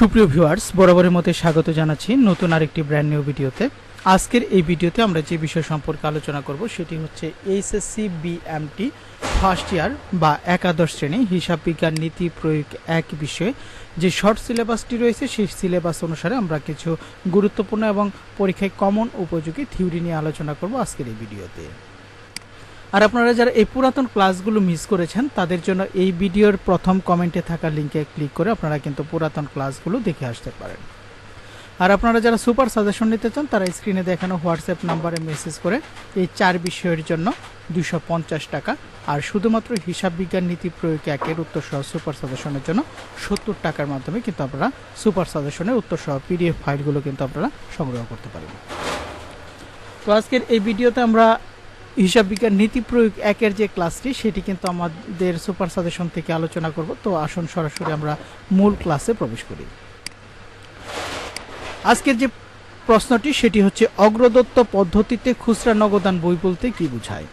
সুপ্রিয় ভিউয়ার্স, বরাবরের মতো স্বাগত জানাচ্ছি নতুন আরেকটি ব্র্যান্ড নিউ ভিডিওতে। আজকের এই ভিডিওতে আমরা যে বিষয় সম্পর্কে আলোচনা করব সেটি হচ্ছে এইচএসসি বিএমটি ফার্স্ট ইয়ার বা একাদশ শ্রেণি হিসাব বিজ্ঞান নীতি প্রয়োগ এক বিষয়ে। যে শর্ট সিলেবাসটি রয়েছে, সেই সিলেবাস অনুসারে আমরা কিছু গুরুত্বপূর্ণ এবং পরীক্ষায় কমন উপযোগী থিওরি নিয়ে আলোচনা করব আজকের এই ভিডিওতে। আর আপনারা যারা এই পুরাতন ক্লাসগুলো মিস করেছেন, তাদের জন্য এই ভিডিওর প্রথম কমেন্টে থাকা লিঙ্কে ক্লিক করে আপনারা কিন্তু পুরাতন ক্লাসগুলো দেখে আসতে পারেন। আর আপনারা যারা সুপার সাজেশন নিতে চান, তারা স্ক্রিনে দেখানো হোয়াটসঅ্যাপ নাম্বারে মেসেজ করে এই চার বিষয়ের জন্য দুশো পঞ্চাশ টাকা আর শুধুমাত্র হিসাব বিজ্ঞান নীতি প্রয়োগ একের উত্তর সহ সুপার সাজেশনের জন্য সত্তর টাকার মাধ্যমে কিন্তু আপনারা সুপার সাজেশনের উত্তর সহ পিডিএফ ফাইলগুলো কিন্তু আপনারা সংগ্রহ করতে পারেন। তো আজকের এই ভিডিওতে আমরা হিসাব বিজ্ঞান নীতি প্রয়োগ একের যে ক্লাসটি, সেটি কিন্তু আমাদের সুপার সাজেশন থেকে আলোচনা করব। তো আসুন সরাসরি আমরা মূল ক্লাসে প্রবেশ করি। আজকের যে প্রশ্নটি, সেটি হচ্ছে, অগ্রদত্ত পদ্ধতিতে খুচরা নগদান বই বলতে কি বোঝায়?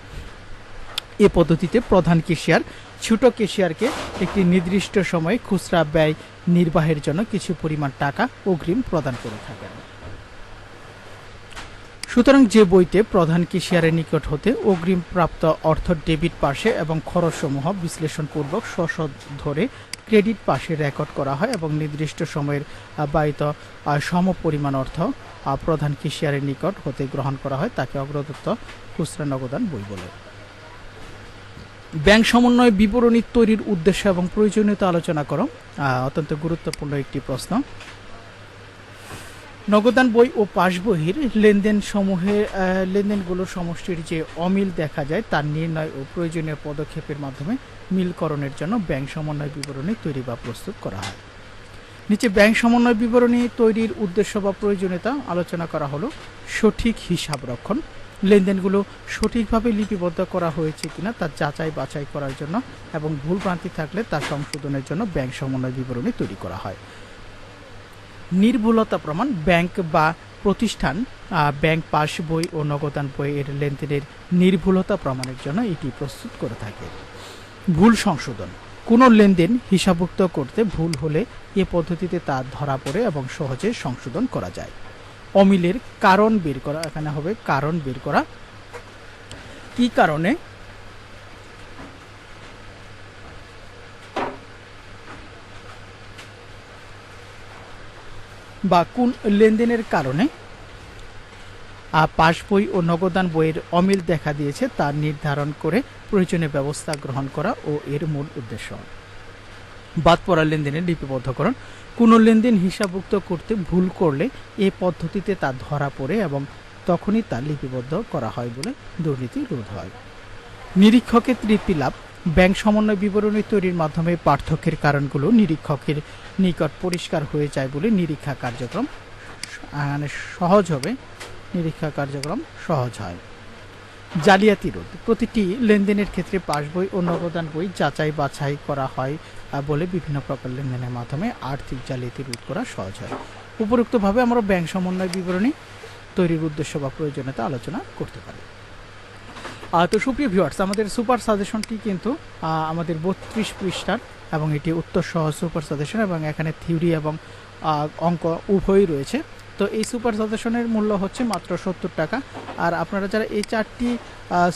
এ পদ্ধতিতে প্রধান কেশিয়ার, ছোট কেশিয়ারকে একটি নির্দিষ্ট সময়ে খুচরা ব্যয় নির্বাহের জন্য কিছু পরিমাণ টাকা অগ্রিম প্রদান করে থাকেন। সুতরাং যে বইতে প্রধান কেশিয়ারের নিকট হতে অগ্রিম প্রাপ্ত অর্থ ডেবিট পাশে এবং খরচসমূহ বিশ্লেষণপূর্বক স্ব ধরে ক্রেডিট পাশে রেকর্ড করা হয় এবং নির্দিষ্ট সময়ের ব্যয়িত সম পরিমাণ অর্থ প্রধান কেশিয়ারের নিকট হতে গ্রহণ করা হয়, তাকে অগ্রদত্ত খুচরা নগদান বই বলে। ব্যাংক সমন্বয় বিবরণী তৈরির উদ্দেশ্য এবং প্রয়োজনীয়তা আলোচনা করো। অত্যন্ত গুরুত্বপূর্ণ একটি প্রশ্ন। নগদান বই ও পাস বইয়ের লেনদেন সমূহে আহ, লেনদেনগুলোর সমষ্টির যে অমিল দেখা যায় তার নির্ণয় ও প্রয়োজনীয় পদক্ষেপের মাধ্যমে মিলকরণের জন্য ব্যাংক সমন্বয় বিবরণী তৈরি বা প্রস্তুত করা হয়। নিচে ব্যাংক সমন্বয় বিবরণী তৈরির উদ্দেশ্য বা প্রয়োজনীয়তা আলোচনা করা হলো সঠিক হিসাব রক্ষণ। লেনদেনগুলো সঠিকভাবে লিপিবদ্ধ করা হয়েছে কিনা তা যাচাই বাছাই করার জন্য এবং ভুলভ্রান্তি থাকলে তা সংশোধনের জন্য ব্যাংক সমন্বয় বিবরণী তৈরি করা হয়। নির্ভুলতা প্রমাণ, ব্যাংক বা প্রতিষ্ঠান ব্যাংক পাস বই ও নগদান বই এর লেনদেনের নির্ভুলতা প্রমাণের জন্য এটি প্রস্তুত করে থাকে। ভুল সংশোধন, কোনো লেনদেন হিসাবভুক্ত করতে ভুল হলে এ পদ্ধতিতে তা ধরা পড়ে এবং সহজে সংশোধন করা যায়। অমিলের কারণ বের করা, এখানে হবে কারণ বের করা। কি কারণে? বা কোন লেনদেনের কারণে? আহ, পাস বই ও নগদান বইয়ের অমিল দেখা দিয়েছে তা নির্ধারণ করে প্রয়োজনীয় ব্যবস্থা গ্রহণ করা ও এর মূল উদ্দেশ্য। বাদ পড়া লেনদেনের লিপিবদ্ধকরণ। কোনো লেনদেন হিসাবভুক্ত করতে ভুল করলে এ পদ্ধতিতে তা ধরা পড়ে এবং তখনই তা লিপিবদ্ধ করা হয় বলে দুর্নীতি রোধ হয়। নিরীক্ষকের তৃপ্তি লাভ। ব্যাংক সমন্বয় বিবরণী তৈরির মাধ্যমে পার্থক্যের কারণগুলো নিরীক্ষকের নিকট পরিষ্কার হয়ে যায় বলে নিরীক্ষা কার্যক্রম সহজ হবে। নিরীক্ষা কার্যক্রম সহজ হয়। জালিয়াতি রোধ। প্রতিটি লেনদেনের ক্ষেত্রে পাস বই ও নগদান বই যাচাই বাছাই করা হয় বলে বিভিন্ন প্রকার লেনদেনের মাধ্যমে আর্থিক জালিয়াতি রোধ করা সহজ হয়। উপরোক্তভাবে আমরা ব্যাংক সমন্বয় বিবরণী তৈরির উদ্দেশ্য বা প্রয়োজনীয়তা আলোচনা করতে পারি। তো সুপ্রিয় ভিউয়ার্স আমাদের সুপার সাজেশনটি কিন্তু আমাদের বত্রিশ পৃষ্ঠার এবং এটি উত্তর সহ সুপার সাজেশন এবং এখানে থিওরি এবং অঙ্ক উভয়ই রয়েছে। তো এই সুপার সাজেশনের মূল্য হচ্ছে মাত্র সত্তর টাকা। আর আপনারা যারা এই চারটি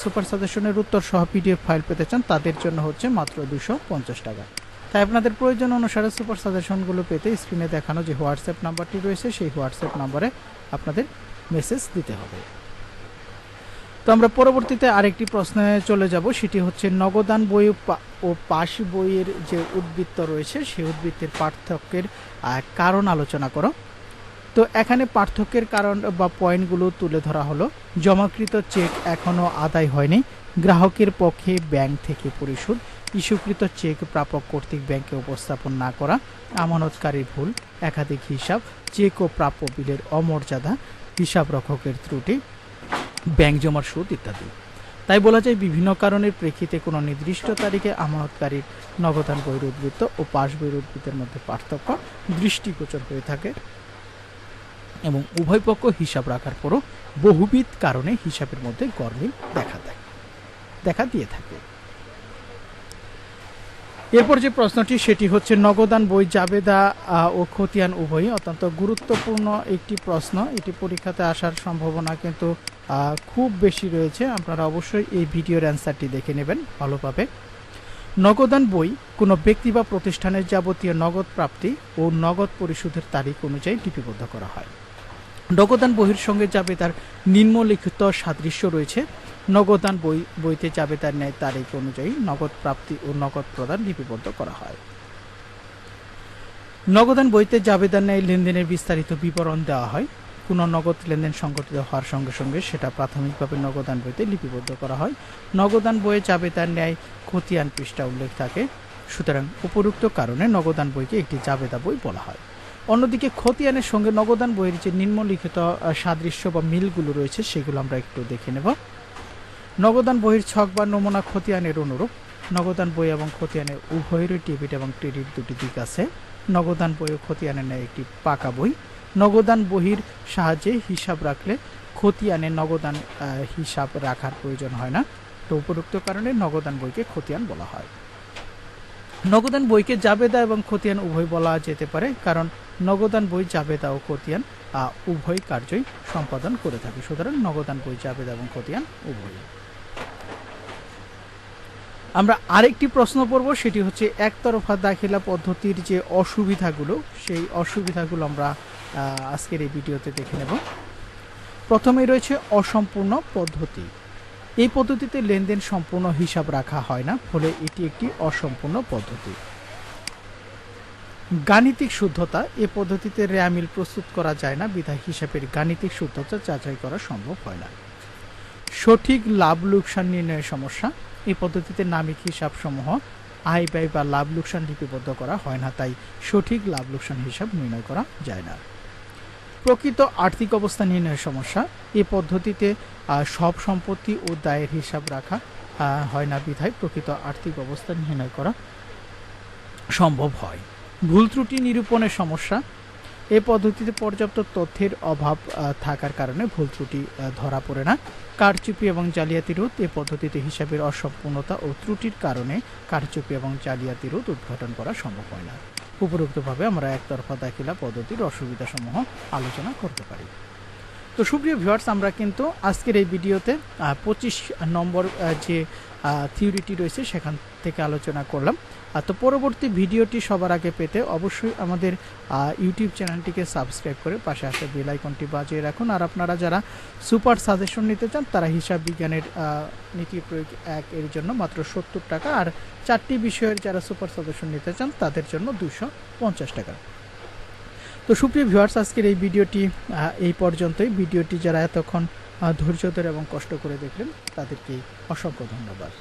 সুপার সাজেশনের উত্তর সহ পিডিএফ ফাইল পেতে চান, তাদের জন্য হচ্ছে মাত্র দুশো পঞ্চাশ টাকা। তাই আপনাদের প্রয়োজন অনুসারে সুপার সাজেশনগুলো পেতে স্ক্রিনে দেখানো যে হোয়াটসঅ্যাপ নাম্বারটি রয়েছে, সেই হোয়াটসঅ্যাপ নাম্বারে আপনাদের মেসেজ দিতে হবে। তো আমরা পরবর্তীতে আরেকটি প্রশ্নে চলে যাব, সেটি হচ্ছে নগদান বই ও পাশ বইয়ের যে উদ্বৃত্ত রয়েছে, সেই উদ্বৃত্তের পার্থক্যের কারণ আলোচনা করো। তো এখানে পার্থক্যের কারণ বা পয়েন্টগুলো তুলে ধরা হলো। জমাকৃত চেক এখনও আদায় হয়নি। গ্রাহকের পক্ষে ব্যাংক থেকে পরিশোধ। ইস্যুকৃত চেক প্রাপক কর্তৃক ব্যাংকে উপস্থাপন না করা। আমানতকারীর ভুল। একাধিক হিসাব। চেক ও প্রাপ্য বিলের অমর্যাদা। হিসাব রক্ষকের ত্রুটি। ব্যাংক জমার সুদ ইত্যাদি। তাই বলা যায় বিভিন্ন কারণের প্রেক্ষিতে কোনো নির্দিষ্ট তারিখে আমানতকারীর নগদান বইয়ের উদ্বৃত্ত ও পাশ বইয়ের উদ্বৃত্তের মধ্যে পার্থক্য দৃষ্টিগোচর হয়ে থাকে এবং উভয় পক্ষ হিসাব রাখার পরও বহুবিধ কারণে হিসাবের মধ্যে গরমিল দেখা দেয়, দেখা দিয়ে থাকে। এরপর যে প্রশ্নটি, সেটি হচ্ছে নগদান বই জাবেদা ও খতিয়ান উভয়ই অত্যন্ত গুরুত্বপূর্ণ একটি প্রশ্ন। এটি পরীক্ষাতে আসার সম্ভাবনা কিন্তু খুব বেশি রয়েছে। আপনারা অবশ্যই এই ভিডিওর অ্যান্সারটি দেখে নেবেন ভালোভাবে নগদান বই, কোনো ব্যক্তি বা প্রতিষ্ঠানের যাবতীয় নগদ প্রাপ্তি ও নগদ পরিশোধের তারিখ অনুযায়ী লিপিবদ্ধ করা হয়। নগদান বইয়ের সঙ্গে জাবেদার নিম্নলিখিত সাদৃশ্য রয়েছে। নগদান বই, বইতে জাবেদার ন্যায় তারিখ অনুযায়ী নগদ প্রাপ্তি ও নগদ প্রদান লিপিবদ্ধ করা হয়। নগদান বইতে জাবেদার ন্যায় লেনদেনের বিস্তারিত বিবরণ দেওয়া হয়। কোনো নগদ লেনদেন সংগঠিত হওয়ার সঙ্গে সঙ্গে সেটা প্রাথমিকভাবে নগদান বইতে লিপিবদ্ধ করা হয়। নগদান বইয়ে জাবেদার ন্যায় খতিয়ান পৃষ্ঠা উল্লেখ থাকে। সুতরাং উপরুক্ত কারণে নগদান বইকে একটি জাবেদা বই বলা হয়। অন্যদিকে খতিয়ানের সঙ্গে নগদান বইয়ের যে নিম্নলিখিত সাদৃশ্য বা মিলগুলো রয়েছে সেগুলো আমরা একটু দেখে নেব। নগদান বইয়ের ছক বা নমুনা খতিয়ানের অনুরূপ। নগদান বই এবং খতিয়ানের উভয়েরই ডেবিট এবং ক্রেডিট দুটি দিক আছে। নগদান বই ও খতিয়ানের ন্যায় একটি পাকা বই। নগদান বহির সাহায্যে হিসাব রাখলে খতিয়ানে নগদান হিসাব রাখার প্রয়োজন হয় না। তো উপরোক্ত কারণে নগদান বইকে খতিয়ান বলা হয়। নগদান বইকে জাবেদা এবং খতিয়ান উভয় বলা যেতে পারে, কারণ নগদান বই জাবেদা ও খতিয়ান উভয় কার্যই সম্পাদন করে থাকে। সুতরাং নগদান বই জাবেদা এবং খতিয়ান উভয় আমরা আরেকটি প্রশ্ন পড়ব, সেটি হচ্ছে, একতরফা দাখিলা পদ্ধতির যে অসুবিধাগুলো, সেই অসুবিধাগুলো আমরা আজকের এই ভিডিওতে দেখে নেব। প্রথমে রয়েছে অসম্পূর্ণ পদ্ধতি। এই পদ্ধতিতে লেনদেন সম্পূর্ণ হিসাব রাখা হয় না, ফলে এটি একটি অসম্পূর্ণ পদ্ধতি। গাণিতিক শুদ্ধতা, এ পদ্ধতিতে রেয়ামিল প্রস্তুত করা যায় না, বিধায় হিসাবের গাণিতিক শুদ্ধতা যাচাই করা সম্ভব হয় না। সঠিক লাভ লোকসান নির্ণয়ের সমস্যা, এই পদ্ধতিতে নামিক হিসাব সমূহ আয় ব্যয় বা লাভ লোকসান লিপিবদ্ধ করা হয় না, তাই সঠিক লাভ লোকসান হিসাব নির্ণয় করা যায় না। প্রকৃত আর্থিক অবস্থা নির্ণয়ের সমস্যা। এই পদ্ধতিতে সব সম্পত্তি ও দায়ের হিসাব রাখা হয় না বিধায় প্রকৃত আর্থিক অবস্থা নির্ণয় করা সম্ভব হয়। ভুল ত্রুটি নিরূপণের সমস্যা। এ পদ্ধতিতে পর্যাপ্ত তথ্যের অভাব থাকার কারণে ভুল ত্রুটি ধরা পড়ে না। কারচুপি এবং জালিয়াতি রোধ এ পদ্ধতিতে হিসাবের অসম্পূর্ণতা ও ত্রুটির কারণে কারচুপি এবং জালিয়াতি রোধ উদ্ঘাটন করা সম্ভব হয় না। উপরোক্তভাবে আমরা একতরফা দাখিলা পদ্ধতির অসুবিধাসমূহ আলোচনা করতে পারি। তো সুপ্রিয় ভিউয়ার্স আমরা কিন্তু আজকের এই ভিডিওতে পঁচিশ নম্বর যে থিওরিটি রয়েছে, সেখান থেকে আলোচনা করলাম। তো পরবর্তী ভিডিওটি সবার আগে পেতে অবশ্যই আমাদের ইউটিউব চ্যানেলটিকে সাবস্ক্রাইব করে পাশে আসা বেল আইকনটি বাজিয়ে রাখুন। আর আপনারা যারা সুপার সাজেশন নিতে চান, তারা হিসাব বিজ্ঞানের নীতি প্রয়োগ এক এর জন্য মাত্র সত্তর টাকা। আর চারটি বিষয়ের যারা সুপার সাজেশন নিতে চান, তাদের জন্য দুশো পঞ্চাশ টাকা। তো সুপ্রিয় ভিউয়ার্স আজকের এই ভিডিওটি এই পর্যন্তই। ভিডিওটি যারা এতক্ষণ ধৈর্য ধরে এবং কষ্ট করে দেখলেন, তাদেরকে অসংখ্য ধন্যবাদ।